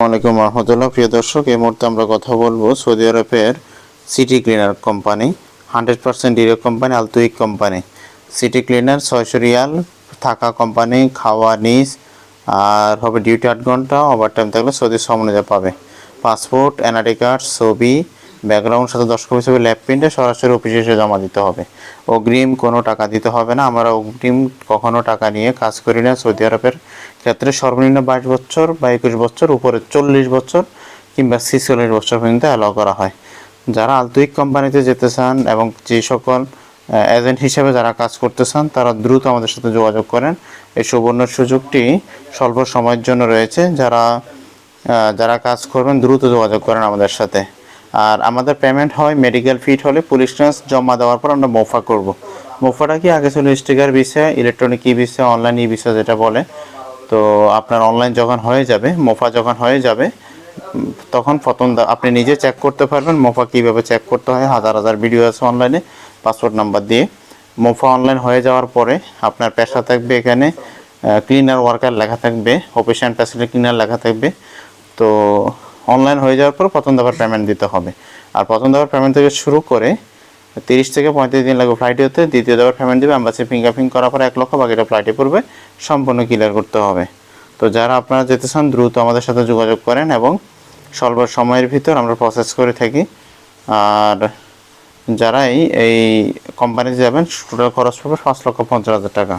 আসসালামাইকুম রহমতুল্লাহ। প্রিয় দর্শক, এই মুহূর্তে আমরা কথা বলব সৌদি আরবের city cleaner company, hundred percent ডিরো company আলতুইক কোম্পানি। সিটি ক্লিনার ছয়শো রিয়াল থাকা কোম্পানি, খাওয়া, নিজ, আর হবে ডিউটি আট ঘণ্টা ওভার টাইম থাকলে সৌদি যা পাবে। পাসপোর্ট এনআইডি কার্ড, ছবি ব্যাকগ্রাউন্ড সাথে দশ কপি ছবি ল্যাব প্রিন্টে সরাসরি অফিসে এসে জমা দিতে হবে। অগ্রিম কোনো টাকা দিতে হবে না। আমরা অগ্রিম কখনো টাকা নিয়ে কাজ করি না। সৌদি আরবের ক্ষেত্রে সর্বনিম্ন বাইশ বছর বা একুশ বছর, উপরে চল্লিশ বছর কিংবা ছিচল্লিশ বছর পর্যন্ত অ্যালাউ করা হয়। যারা আলতুইক কোম্পানিতে যেতে চান এবং যে সকল এজেন্ট হিসেবে যারা কাজ করতে চান, তারা দ্রুত আমাদের সাথে যোগাযোগ করেন। এই সুবর্ণ সুযোগটি স্বল্প সময়ের জন্য রয়েছে। যারা যারা কাজ করবেন, দ্রুত যোগাযোগ করেন আমাদের সাথে। আর আমাদের পেমেন্ট হয় মেডিকেল ফিট হলে পুলিশ ট্রান্স জমা দেওয়ার পর আমরা মোফা করব। মোফাটা কি আগে ছিল স্টিকার বিষয় ইলেকট্রনিক ই বিষয় অনলাইন ই বিষয় যেটা বলে। তো আপনার অনলাইন যখন হয়ে যাবে, মোফা যখন হয়ে যাবে, তখন প্রথম আপনি নিজে চেক করতে পারবেন মোফা কীভাবে চেক করতে হয়। হাজার হাজার ভিডিও আছে অনলাইনে পাসপোর্ট নাম্বার দিয়ে। মোফা অনলাইন হয়ে যাওয়ার পরে আপনার পেশা থাকবে এখানে ক্লিনার ওয়ার্কার লেখা থাকবে অফিসিয়াল ফ্যাসিলিটি ক্লিনার লেখা থাকবে। তো অনলাইন হয়ে যাওয়ার পর প্রথম দফার পেমেন্ট দিতে হবে। আর প্রথম দফার পেমেন্ট থেকে শুরু করে তিরিশ থেকে পঁয়ত্রিশ দিন লাগবে ফ্লাইটে হতে দ্বিতীয় দফার পেমেন্ট দেবে অ্যাম্বাসি ফিঙ্গারপ্রিন্ট করার পর এক লক্ষ বাকিটা ফ্লাইটে পড়বে, সম্পূর্ণ ক্লিয়ার করতে হবে। তো যারা আপনারা যেতে চান, দ্রুত আমাদের সাথে যোগাযোগ করেন এবং স্বল্প সময়ের ভিতর আমরা প্রসেস করে থাকি। আর যারাই এই কোম্পানিতে যাবেন টোটাল খরচ পড়বে পাঁচ লক্ষ পঞ্চাশ হাজার টাকা।